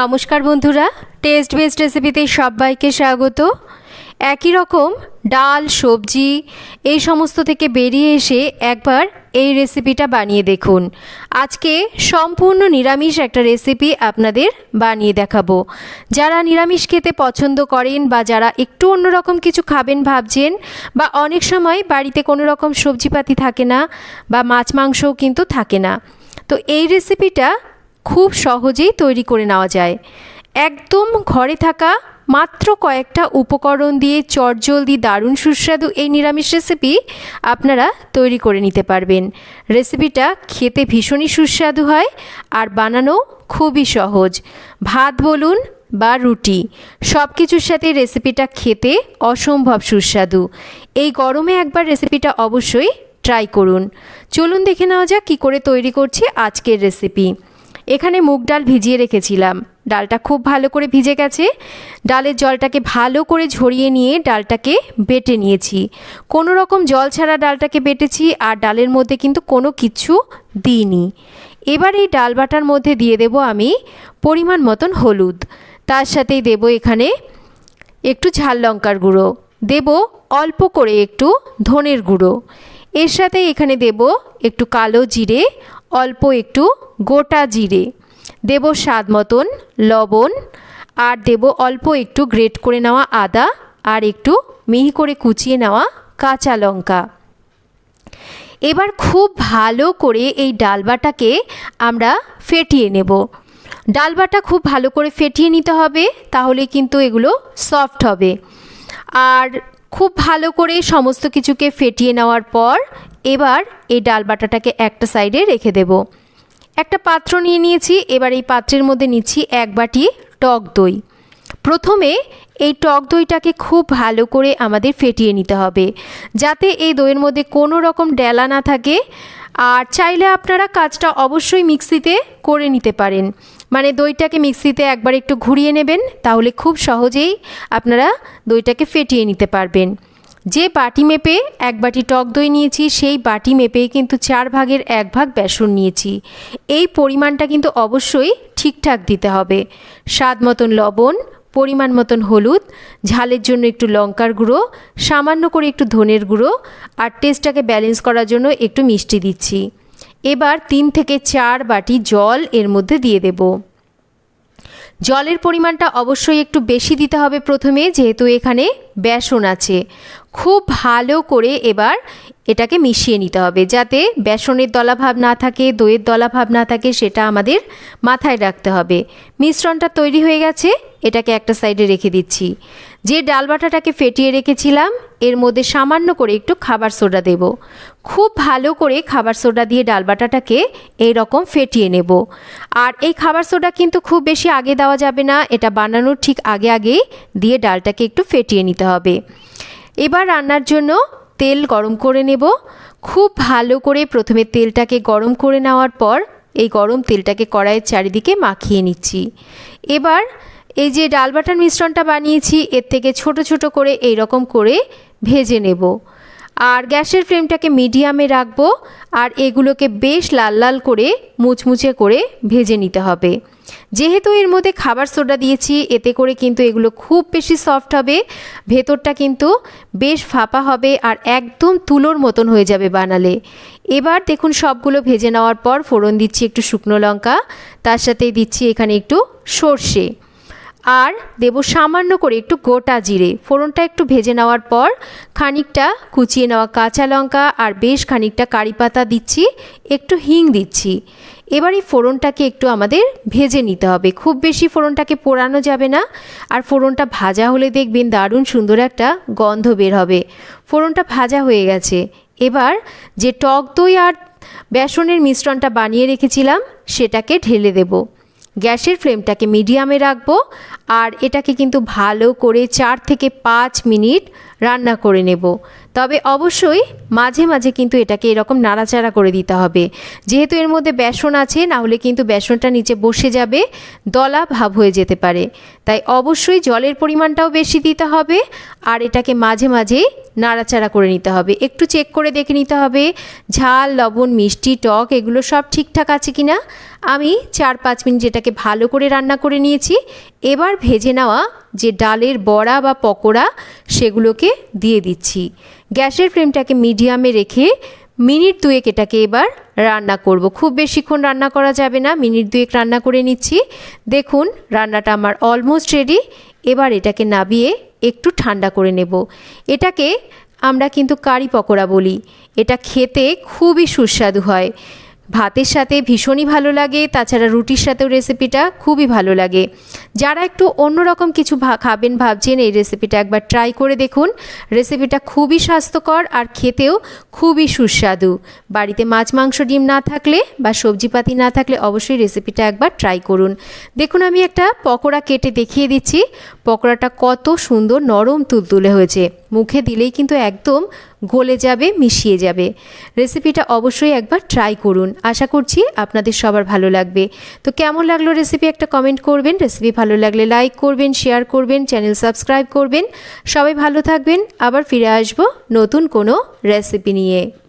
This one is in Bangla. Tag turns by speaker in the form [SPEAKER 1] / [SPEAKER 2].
[SPEAKER 1] নমস্কার বন্ধুরা টেস্ট বেস্ট রেসিপিতে সবাইকে স্বাগত। একই রকম ডাল, সবজি, এই সমস্ত থেকে বেরিয়ে এসে একবার এই রেসিপিটা বানিয়ে দেখুন। আজকে সম্পূর্ণ নিরামিষ একটা রেসিপি আপনাদের বানিয়ে দেখাবো। যারা নিরামিষ খেতে পছন্দ করেন বা যারা একটু অন্যরকম কিছু খাবেন ভাবছেন বা অনেক সময় বাড়িতে কোনো রকম সবজিপাতি থাকে না বা মাছ মাংসও কিন্তু থাকে না। তো এই রেসিপিটা খুব সহজেই তৈরি করে নেওয়া যায়। একদম ঘরে থাকা মাত্র কয়েকটা উপকরণ দিয়ে চটজলদি দারুণ সুস্বাদু এই নিরামিষ রেসিপি আপনারা তৈরি করে নিতে পারবেন। রেসিপিটা খেতে ভীষণই সুস্বাদু হয় আর বানানো খুবই সহজ। ভাত বলুন বা রুটি সব কিছুর সাথে রেসিপিটা খেতে অসম্ভব সুস্বাদু। এই গরমে একবার রেসিপিটা অবশ্যই ট্রাই করুন। চলুন দেখে নেওয়া যাক কী করে তৈরি করছি আজকের রেসিপি এখানে মুগ ডাল ভিজিয়ে রেখেছিলাম। ডালটা খুব ভালো করে ভিজে গেছে। ডালের জলটাকে ভালো করে ঝরিয়ে নিয়ে ডালটাকে বেটে নিয়েছি। কোনো রকম জল ছাড়া ডালটাকে বেটেছি আর ডালের মধ্যে কিন্তু কোনো কিছু দিইনি। এবার এই ডাল বাটার মধ্যে দিয়ে দেব আমি পরিমাণ মতন হলুদ। তার সাথেই দেব এখানে একটু ঝাল লঙ্কার গুঁড়ো। দেব অল্প করে একটু ধনের গুঁড়ো। এর সাথে এখানে দেব একটু কালো জিরে অল্প একটু গোটা জিরে। দেব স্বাদ মতন লবণ, আর দেব অল্প একটু গ্রেট করে নেওয়া আদা, আর একটু মিহি করে কুচিয়ে নেওয়া কাঁচা লঙ্কা। এবার খুব ভালো করে এই ডালবাটাকে আমরা ফেটিয়ে নেব। ডালবাটা খুব ভালো করে ফেটিয়ে নিতে হবে, তাহলে কিন্তু এগুলো সফট হবে। আর খুব ভালো করে সমস্ত কিছুকে ফেটিয়ে নেওয়ার পর এবার এই ডাল বাটাটাকে একটা সাইডে রেখে দেব। একটা পাত্র নিয়ে নিয়েছি, এবার এই পাত্রের মধ্যে নিচ্ছি এক বাটি টক দই। প্রথমে এই টক দইটাকে খুব ভালো করে আমাদের ফেটিয়ে নিতে হবে, যাতে এই দইয়ের মধ্যে কোনো রকম ডেলা না থাকে। আর চাইলে আপনারা কাজটা অবশ্যই মিক্সিতে করে নিতে পারেন। মানে দইটাকে মিক্সিতে একবার একটু ঘুরিয়ে নেবেন, তাহলে খুব সহজেই আপনারা দইটাকে ফেটিয়ে নিতে পারবেন। যে বাটি মেপে এক বাটি টক দই নিয়েছি, সেই বাটি মেপে কিন্তু চার ভাগের এক ভাগ বেসন নিয়েছি। এই পরিমাণটা কিন্তু অবশ্যই ঠিকঠাক দিতে হবে। স্বাদ মতন লবণ, পরিমাণ মতন হলুদ, ঝালের জন্য একটু লঙ্কার গুঁড়ো, সামান্য করে একটু ধনের গুঁড়ো আর টেস্টটাকে ব্যালেন্স করার জন্য একটু মিষ্টি দিচ্ছি। এবার তিন থেকে চার বাটি জল এর মধ্যে দিয়ে দেবো। জলের পরিমাণটা অবশ্যই একটু বেশি দিতে হবে প্রথমে, যেহেতু এখানে বেসন আছে। খুব ভালো করে এবার এটাকে মিশিয়ে নিতে হবে, যাতে বেসনের দলাভাব না থাকে, দইয়ের দলাভাব না থাকে, সেটা আমাদের মাথায় রাখতে হবে। মিশ্রণটা তৈরি হয়ে গেছে, এটাকে একটা সাইডে রেখে দিচ্ছি। যে ডাল বাটাটাকে ফেটিয়ে রেখেছিলাম, এর মধ্যে সামান্য করে একটু খাবার সোডা দেব। খুব ভালো করে খাবার সোডা দিয়ে ডাল বাটাটাকে এই রকম ফেটিয়ে নেব। আর এই খাবার সোডা কিন্তু খুব বেশি আগে দেওয়া যাবে না, এটা বানানোর ঠিক আগে আগেই দিয়ে ডালটাকে একটু ফেটিয়ে নিতে হবে। এবার রান্নার জন্য তেল গরম করে নেব। খুব ভালো করে প্রথমে তেলটাকে গরম করে নেওয়ার পর এই গরম তেলটাকে কড়াইয়ের চারিদিকে মাখিয়ে নিচ্ছি। এবার এই যে ডাল বাটার মিশ্রণটা বানিয়েছি, এর থেকে ছোট ছোট করে এই রকম করে ভেজে নেব। আর গ্যাসের ফ্লেমটাকে মিডিয়ামে রাখব, আর এগুলোকে বেশ লাল লাল করে মুচমুচে করে ভেজে নিতে হবে। যেহেতু এর মধ্যে খাবার সোডা দিয়েছি, এতে করে কিন্তু এগুলো খুব বেশি সফট হবে, ভেতরটা কিন্তু বেশ ফাঁপা হবে আর একদম তুলোর মতন হয়ে যাবে বানালে। এবার দেখুন সবগুলো ভেজে নেওয়ার পর ফোড়ন দিচ্ছি একটু শুকনো লঙ্কা, তার সাথেই দিচ্ছি এখানে একটু সর্ষে। আর দেব সামান্য করে একটু গোটা জিরে। ফোড়নটা একটু ভেজে নেওয়ার পর খানিকটা কুচিয়ে নেওয়া কাঁচা লঙ্কা আর বেশ খানিকটা কারি পাতা দিচ্ছি, একটু হিং দিচ্ছি। এবার এই ফোড়নটাকে একটু আমাদের ভেজে নিতে হবে। খুব বেশি ফোড়নটাকে পোড়ানো যাবে না। আর ফোড়নটা ভাজা হলে দেখবেন দারুণ সুন্দর একটা গন্ধ বের হবে। ফোড়নটা ভাজা হয়ে গেছে। এবার যে টক দই আর বেসনের মিশ্রণটা বানিয়ে রেখেছিলাম, সেটাকে ঢেলে দেবো। গ্যাসের ফ্লেমটাকে মিডিয়ামে রাখব আর এটাকে কিন্তু ভালো করে চার থেকে পাঁচ মিনিট রান্না করে নেব। তবে অবশ্যই মাঝে মাঝে কিন্তু এটাকে এরকম নাড়াচাড়া করে দিতে হবে। যেহেতু এর মধ্যে বেসন আছে না হলে কিন্তু বেসনটা নিচে বসে যাবে, দলা ভাব হয়ে যেতে পারে। তাই অবশ্যই জলের পরিমাণটাও বেশি দিতে হবে আর এটাকে মাঝে মাঝে নাড়াচাড়া করে নিতে হবে। একটু চেক করে দেখে নিতে হবে, ঝাল, লবণ, মিষ্টি, টক, এগুলো সব ঠিকঠাক আছে কি না আমি চার পাঁচ মিনিট এটাকে ভালো করে রান্না করে নিয়েছি। এবার ভেজে নেওয়া যে ডালের বড়া বা পকোড়া, সেগুলোকে দিয়ে দিচ্ছি। গ্যাসের ফ্লেমটাকে মিডিয়ামে রেখে মিনিট দুয়েক এটাকে এবার রান্না করব। খুব বেশিক্ষণ রান্না করা যাবে না, মিনিট দুয়েক রান্না করে নিচ্ছি। দেখুন, রান্নাটা আমার অলমোস্ট রেডি এবার এটাকে নাবিয়ে একটু ঠান্ডা করে নেব। এটাকে আমরা কিন্তু কারি পকোড়া বলি। এটা খেতে খুবই সুস্বাদু হয়। ভাতের সাথে ভীষণই ভালো লাগে, তাছাড়া রুটির সাথেও রেসিপিটা খুবই ভালো লাগে। যারা একটু অন্যরকম কিছু খাবেন ভাবছেন, এই রেসিপিটা একবার ট্রাই করে দেখুন। রেসিপিটা খুবই স্বাস্থ্যকর আর খেতেও খুবই সুস্বাদু। বাড়িতে মাছ, মাংস, ডিম না থাকলে বা সবজিপাতি না থাকলে অবশ্যই রেসিপিটা একবার ট্রাই করুন। দেখুন, আমি একটা পকোড়া কেটে দেখিয়ে দিচ্ছি। পকোড়াটা কত সুন্দর নরম তুলতুলে হয়েছে। মুখে দিলেই কিন্তু একদম গলে যাবে, মিশিয়ে যাবে। রেসিপিটা অবশ্যই একবার ট্রাই করুন। আশা করছি আপনাদের সবার ভালো লাগবে। তো কেমন লাগল রেসিপি একটা কমেন্ট করবেন। রেসিপি ভালো লাগলে লাইক করবেন শেয়ার করবেন চ্যানেল সাবস্ক্রাইব করবেন। সবাই ভালো থাকবেন। আবার ফিরে আসব নতুন কোনো রেসিপি নিয়ে।